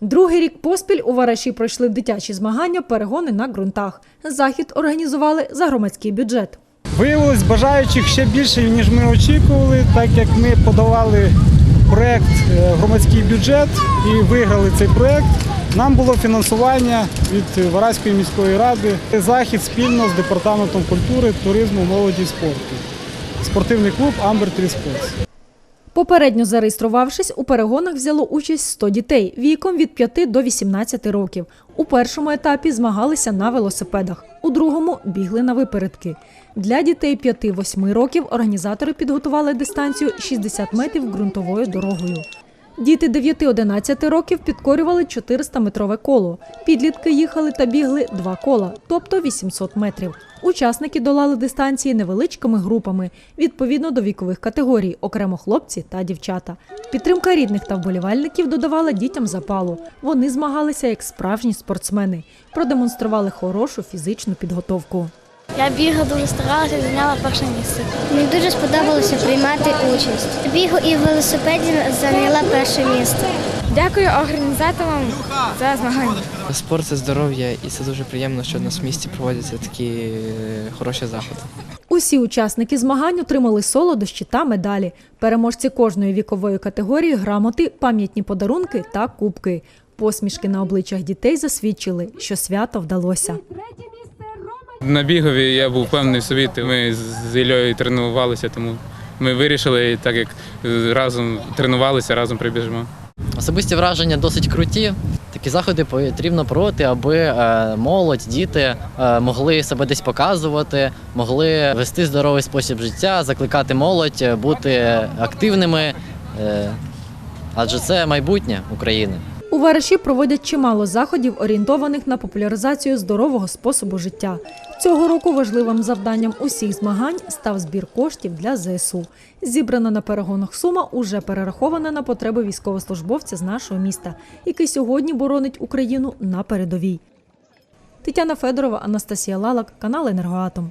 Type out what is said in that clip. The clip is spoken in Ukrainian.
Другий рік поспіль у Вараші пройшли дитячі змагання, перегони на ґрунтах. Захід організували за громадський бюджет. Виявилось бажаючих ще більше, ніж ми очікували, так як ми подавали проект е, громадський бюджет і виграли цей проект. Нам було фінансування від Вараської міської ради. Захід спільно з департаментом культури, туризму, молоді і спорту. Спортивний клуб Амбер Трі Спортс. Попередньо зареєструвавшись, у перегонах взяло участь 100 дітей віком від 5 до 18 років. У першому етапі змагалися на велосипедах, у другому бігли на випередки. Для дітей 5-8 років організатори підготували дистанцію 60 метрів ґрунтовою дорогою. Діти 9-11 років підкорювали 400-метрове коло. Підлітки їхали та бігли два кола, тобто 800 метрів. Учасники долали дистанції невеличкими групами, відповідно до вікових категорій, окремо хлопці та дівчата. Підтримка рідних та вболівальників додавала дітям запалу. Вони змагалися як справжні спортсмени, продемонстрували хорошу фізичну підготовку. Я бігала дуже старалася зайняла перше місце. Мені дуже сподобалося приймати участь. Бігу і в велосипеді зайняла перше місце. Дякую організаторам за змагання. Спорт це здоров'я, і це дуже приємно, що в нас в місті проводяться такі е, хороші заходи. Усі учасники змагань отримали солодощі та медалі. Переможці кожної вікової категорії грамоти, пам'ятні подарунки та кубки. Посмішки на обличчях дітей засвідчили, що свято вдалося. На бігові я був впевнений в собі. Ми з Іллею тренувалися, тому ми вирішили, так як разом тренувалися, разом прибіжимо. Особисті враження досить круті. Такі заходи потрібно проводити, аби е, молодь, діти е, могли себе десь показувати, могли вести здоровий спосіб життя, закликати молодь, е, бути активними, е, адже це майбутнє України. У проводять чимало заходів, орієнтованих на популяризацію здорового способу життя. Цього року важливим завданням усіх змагань став збір коштів для ЗСУ. Зібрана на перегонах сума уже перерахована на потреби військовослужбовця з нашого міста, який сьогодні боронить Україну на передовій. Тетяна Федорова, Анастасія Лалак, канал Енергоатом.